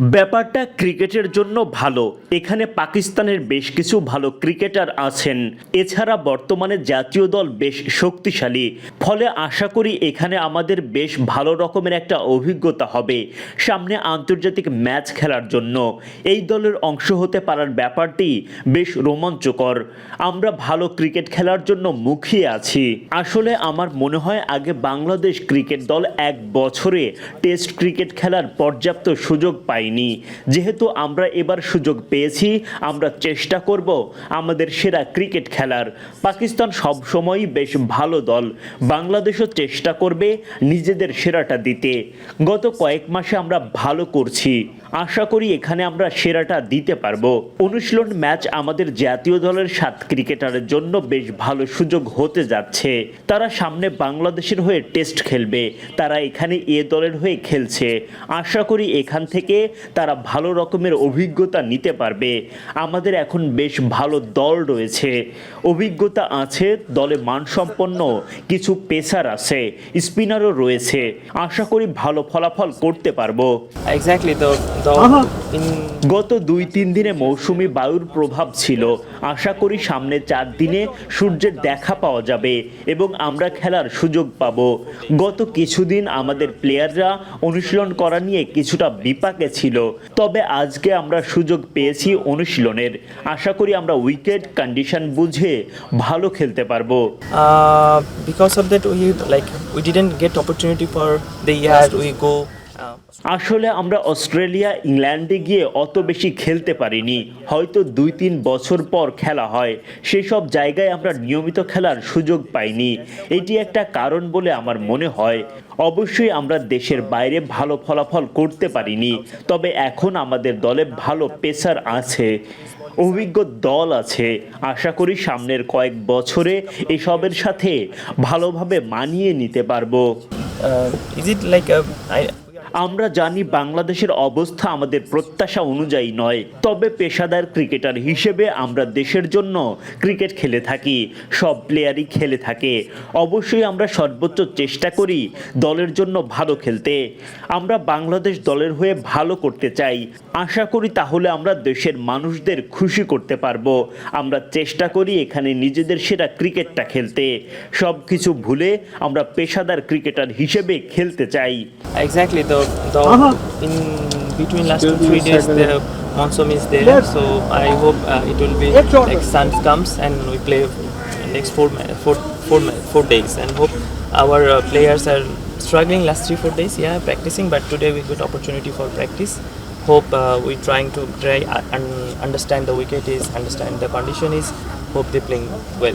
ব্যাপারটা ক্রিকেটের জন্য ভালো। এখানে পাকিস্তানের বেশ কিছু ভালো ক্রিকেটার আছেন। এছাড়া বর্তমানে জাতীয় দল বেশ শক্তিশালী। ফলে আশা করি এখানে আমাদের বেশ ভালো রকমের একটা অভিজ্ঞতা হবে সামনে আন্তর্জাতিক ম্যাচ খেলার জন্য। এই দলের অংশ হতে পারার ব্যাপারটি বেশ রোমাঞ্চকর। আমরা ভালো ক্রিকেট খেলার জন্য মুখিয়ে আছি। আসলে আমার মনে হয় আগে বাংলাদেশ ক্রিকেট দল এক বছরে টেস্ট ক্রিকেট খেলার পর্যাপ্ত সুযোগ পাইনি। যেহেতু আমরা এবার সুযোগ পেয়েছি, আমরা চেষ্টা করব আমাদের সেরা ক্রিকেট খেলার। পাকিস্তান সবসময়ই বেশ ভালো দল। বাংলাদেশও চেষ্টা করবে নিজেদের সেরাটা দিতে। গত কয়েক মাসে আমরা ভালো করছি। আশা করি এখানে আমরা সেরাটা দিতে পারব। অনুশীলন ম্যাচ আমাদের জাতীয় দলের সাত ক্রিকেটারের জন্য বেশ ভালো সুযোগ হতে যাচ্ছে। তারা সামনে বাংলাদেশের হয়ে টেস্ট খেলবে। তারা এখানে এ দলের হয়ে খেলছে। আশা করি এখান থেকে তারা ভালো রকমের অভিজ্ঞতা নিতে পারবে। আমাদের এখন বেশ ভালো দল রয়েছে। অভিজ্ঞতা আছে দলে মানসম্পন্ন কিছু পেসার আছে স্পিনারও রয়েছে। আশা করি ভালো ফলাফল করতে পারব। The গত দুই তিন দিনে মৌসুমি বায়ুর প্রভাব ছিল। আশা করি সামনে চার দিনে সূর্যের দেখা পাওয়া যাবে এবং আমরা খেলার সুযোগ পাব। গত কিছুদিন আমাদের প্লেয়াররা অনুশীলন করা নিয়ে কিছুটা বিপাকে ছিল। ছিল। তবে আজকে আমরা সুযোগ পেয়েছি অনুশীলনের। আশা করি আমরা উইকেট কন্ডিশন বুঝে ভালো খেলতে পারব। Because of that we like we didn't get opportunity for the year we go আসলে আমরা অস্ট্রেলিয়া ইংল্যান্ডে গিয়ে অত বেশি খেলতে পারিনি। হয়তো দুই তিন বছর পর খেলা হয়। সেসব জায়গায় আমরা নিয়মিত খেলার সুযোগ পাইনি। এটি একটা কারণ বলে আমার মনে হয়। অবশ্যই আমরা দেশের বাইরে ভালো ফলাফল করতে পারিনি। তবে এখন আমাদের দলে ভালো পেসার আছে। অভিজ্ঞ দল আছে। আশা করি সামনের কয়েক বছরে এসবের সাথে ভালোভাবে মানিয়ে নিতে পারব। Like a, I, আমরা জানি বাংলাদেশের অবস্থা আমাদের প্রত্যাশা অনুযায়ী নয়। তবে পেশাদার ক্রিকেটার হিসেবে আমরা দেশের জন্য ক্রিকেট খেলে থাকি, সব প্লেয়ারই খেলে থাকে। অবশ্যই আমরা সর্বোচ্চ চেষ্টা করি দলের জন্য ভালো খেলতে। আমরা বাংলাদেশ দলের হয়ে ভালো করতে চাই। আশা করি তাহলে আমরা দেশের মানুষদের খুশি করতে পারব। আমরা চেষ্টা করি এখানে নিজেদের সেরা ক্রিকেটটা খেলতে। সব কিছু ভুলে আমরা পেশাদার ক্রিকেটার হিসেবে খেলতে চাই। Exactly the the in between last two three days the monsoon is there, so I hope uh, it will be like sun comes and we play next four four four four days. And hope our uh, players are struggling last three four days yeah practicing. But today we got opportunity for practice. Hope uh, we trying to try uh, and understand the wicket is understand the condition is. Hope they playing well